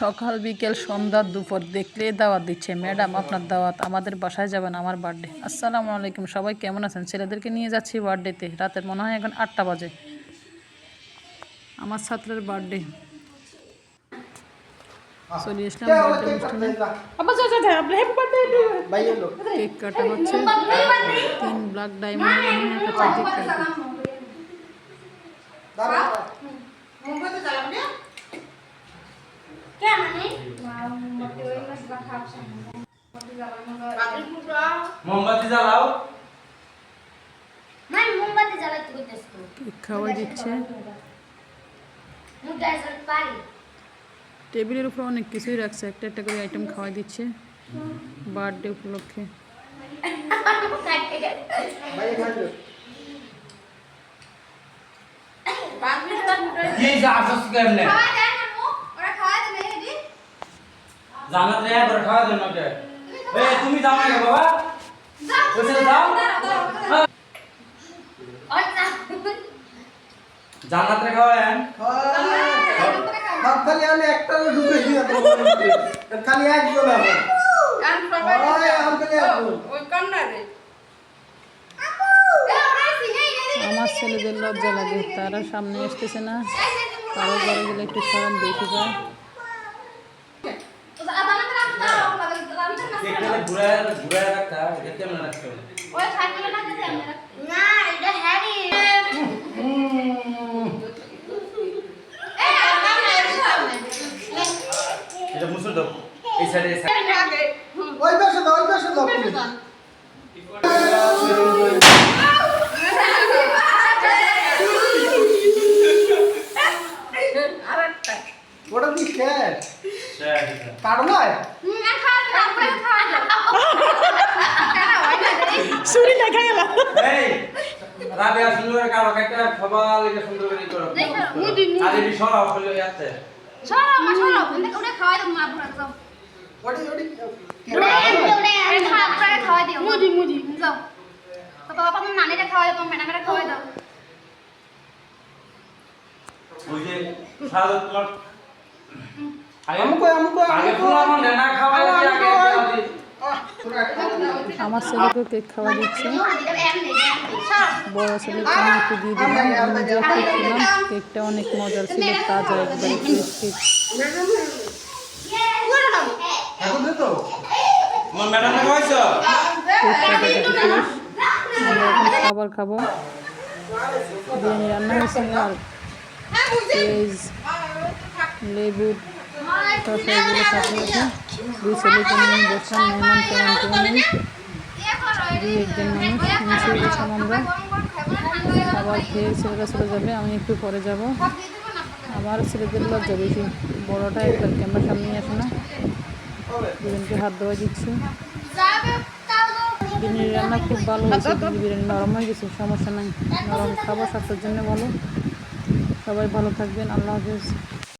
সকাল বিকেল সন্ধ্যা দুপুর দেখলেই দাওয়াত দিচ্ছে। ম্যাডাম আপনার দাওয়াত আমাদের বাসায় যাবেন আমার বার্থডে। আসসালামু আলাইকুম সবাই কেমন আছেন? ছেলেদেরকে নিয়ে যাচ্ছি বার্থডেতে। রাতের মনে হয় এখন আটটা বাজে। আমার ছাত্রের বার্থডে। চলে আসলাম বার্থডে অনুষ্ঠানে। কেক কাটা হচ্ছে। তিন ব্ল্যাক ডায়মন্ড কেক কাটা মোমবাতি জ্বালাও। মোমবাতি জ্বালাইতে কইতেছ। তো কেক দিচ্ছে পারি। টেবিলের উপর অনেক কিছুই রাখছে একটা একটা করে আইটেম খাওয়াই দিচ্ছে। বার্থডে উপলক্ষে। কি যা আসছ কেমনে জানাত রে একবার খাওয়া দেন নাকি এ তুমি যাও না বাবা বসে যাও জানাত রে খাওয়ায়েন খালি আমি একটা ঢুকে দিয়ে খালি একজন আমার আমার ছেলেদের লজ্জা লাগে তারা সামনে আসতেছে না কারও ঘরে গেলে একটু সরম দেখে যায় কেকটা ঘুরায় ঘুরায় রাখতা এটা কেমন রাখতে হবে না এটা হ্যারি। এটা মুসুর দাও এই সাইডে এই সাইডে। ওই পাশে দাও ওই পাশে দাও শেষ? কাটো নয় চুরি দেখা গেল এই রাবিয়া সুন্দর কালো একটা সবাই এটা সুন্দর করে করো। আর এটি সরাও হলো যাচ্ছে। ওটি ওটি ওই যে সারা তোমার আমুকো আমুকো আগে আমুকো। না খাওয়া আগে আগে আগে আমার ছেলেকেও কেক খাওয়া দিচ্ছে। বড় ছেলেকে আমি একটু দিয়ে দিলাম আমি নিজেও কেক খেলাম কেকটা অনেক মজার ছিল তাজা একবারে ফ্রেশ কেক খাবার খাব। বিরিয়ানি রান্না হয়েছে আর পেঁয়াজ সাথে আছে দুই ছেলেকে নিয়ে বসলাম মেহমান কেমন কেমন দুই একজন মানুষ গেছিলাম আমরা। খাবার খেয়ে ছেলেরা চলে যাবে আমি একটু পরে যাব। আমার ছেলেদের লজ্জা বেশি বড়টা একবার ক্যামেরার সামনেই আসে না। দুজনকে হাত দেওয়া দিচ্ছি। বিরিয়ানি রান্না খুব ভালো হয়েছে বিরিয়ানি নরম হয়ে গেছে সমস্যা নাই। নরম খাবার স্বাস্থ্যের জন্য ভালো সবাই ভালো থাকবেন আল্লাহ হাফিজ।